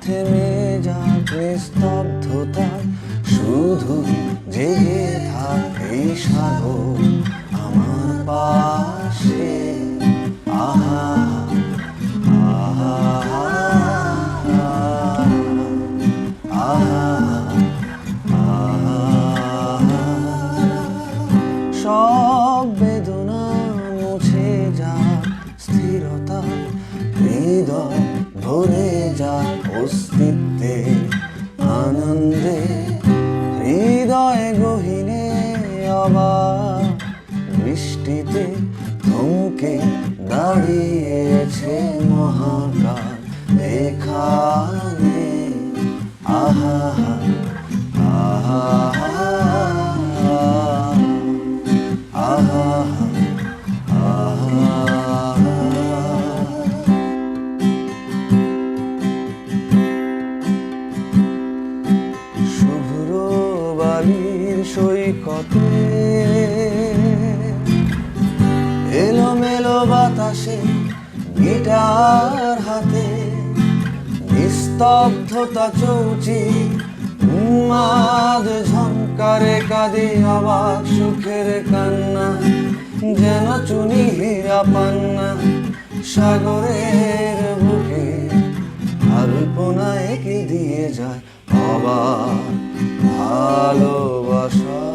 থেমে যাক নিস্তব্ধতায় শুধু জেগে থাক এই সাগর, আমার পাশে। আহা আহা আহা। সব বেদনা মুছে যা, স্থিরতা, হৃদয় ভরে যা। অস্তিত্বে আনন্দে হৃদয় গহিনে আবার বৃষ্টিতে থমকে দাঁড়িয়েছে মহাকাল এখানে। আহা সৈকতে। এলোমেলো বাতাসে গিটার হাতে নিস্তব্ধতা চৌচি, উন্মাদ ঝঙ্কারে কাঁদে অবাক সুখের কান্না, যেন চুনি হীরা পান্না সাগরের বাবা ভালোবাসা।